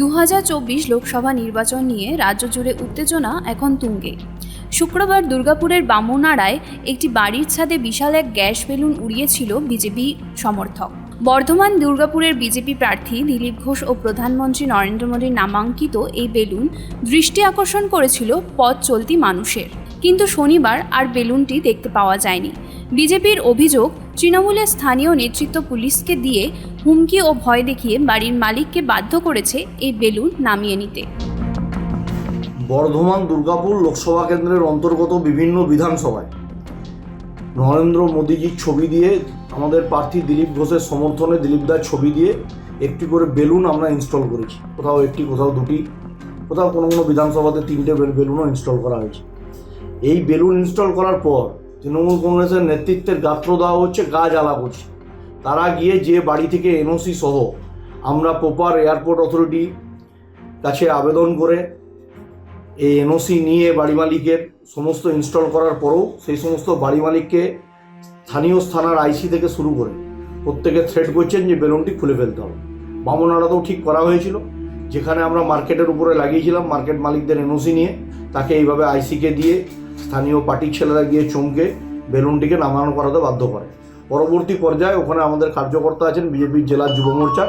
দু হাজার চব্বিশ লোকসভা নির্বাচন নিয়ে রাজ্য জুড়ে উত্তেজনা এখন তুঙ্গে। শুক্রবার দুর্গাপুরের বামুনাড়ায় একটি বাড়ির ছাদে বিশাল এক গ্যাস বেলুন উড়িয়েছিল বিজেপি সমর্থক। বর্ধমান দুর্গাপুরের বিজেপি প্রার্থী দিলীপ ঘোষ ও প্রধানমন্ত্রী নরেন্দ্র মোদীর নামাঙ্কিত এই বেলুন দৃষ্টি আকর্ষণ করেছিল পথ চলতি মানুষের। কিন্তু শনিবার আর বেলুনটি দেখতে পাওয়া যায়নি। বিজেপির অভিযোগ তৃণমূলের স্থানীয় নেতৃত্ব পুলিশকে দিয়ে হুমকি ও ভয় দেখিয়ে বাড়ির মালিককে বাধ্য করেছে এই বেলুন নামিয়ে নিতে। বর্ধমান দুর্গাপুর লোকসভা কেন্দ্রের অন্তর্গত বিভিন্ন বিধানসভায় নরেন্দ্র মোদীজির ছবি দিয়ে আমাদের প্রার্থী দিলীপ ঘোষের সমর্থনে দিলীপ দার ছবি দিয়ে একটি করে বেলুন আমরা ইনস্টল করেছি। কোথাও একটি, কোথাও দুটি, কোথাও কোনো কোনো বিধানসভাতে তিনটে বেলুনও ইনস্টল করা হয়েছে। এই বেলুন ইনস্টল করার পর তৃণমূল কংগ্রেসের নেতৃত্বের গাত্র দেওয়া হচ্ছে, গা জ্বালা করছে। তারা গিয়ে যে বাড়ি থেকে এনওসি সহ আমরা প্রপার এয়ারপোর্ট অথরিটি কাছে আবেদন করে এই এনওসি নিয়ে বাড়ি মালিকের সমস্ত ইনস্টল করার পরেও সেই সমস্ত বাড়ি মালিককে স্থানীয় থানার আইসি থেকে শুরু করে প্রত্যেকে থ্রেড করছেন যে বেলুনটি খুলে ফেলতে হবে। বামনাড়াতেও ঠিক করা হয়েছিল। যেখানে আমরা মার্কেটের উপরে লাগিয়েছিলাম মার্কেট মালিকদের এনওসি নিয়ে, তাকে এইভাবে আইসিকে দিয়ে স্থানীয় পার্টির ছেলেরা গিয়ে চমকে বেলুনটিকে নামানো করাতে বাধ্য করে। পরবর্তী পর্যায়ে ওখানে আমাদের কার্যকর্তা আছেন বিজেপির জেলার যুব মোর্চা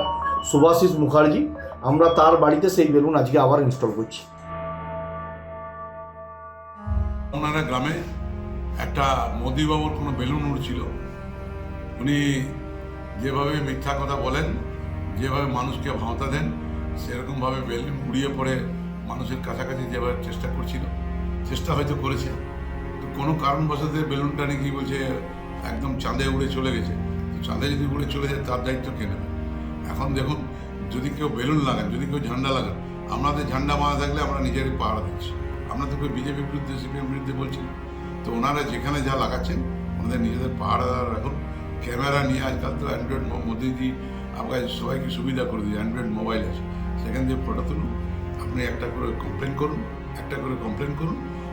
সুভাষিস মুখার্জি। আমরা তার বাড়িতে সেই বেলুন আজকে আবার ইনস্টল করছি। ওনারা গ্রামে একটা মোদিবাবুর কোনো বেলুন উড়ছিল। উনি যেভাবে মিথ্যা কথা বলেন, যেভাবে মানুষকে ভাঁওতা দেন, সেরকমভাবে বেলুন উড়িয়ে পড়ে মানুষের কাছাকাছি যেভাবে চেষ্টা করছিল। চেষ্টা হয়তো করেছে। তো কোনো কারণবশত বেলুনটা নাকি বলছে একদম চাঁদে উড়ে চলে গেছে। তো চাঁদে যদি উড়ে চলে যায়, তার দায়িত্ব কে নেবে? এখন দেখুন, যদি কেউ বেলুন লাগান, যদি কেউ ঝান্ডা লাগান, আমাদের ঝান্ডা মারা থাকলে আমরা নিজেরই পাহারা দিচ্ছি। আমরা তো কেউ বিজেপির বিরুদ্ধে, সিপিএম বিরুদ্ধে বলছি তো ওনারা যেখানে যা লাগাচ্ছেন, ওনাদের নিজেদের পাহারা রাখুন ক্যামেরা নিয়ে আজকাল তো অ্যান্ড্রয়েড মোদিজি, আপনার সবাইকে সুবিধা করে দিয়েছে অ্যান্ড্রয়েড মোবাইল আছে। সেখান থেকে ফটো তুলুন, আপনি একটা করে কমপ্লেন করুন, একটা করে কমপ্লেন করুন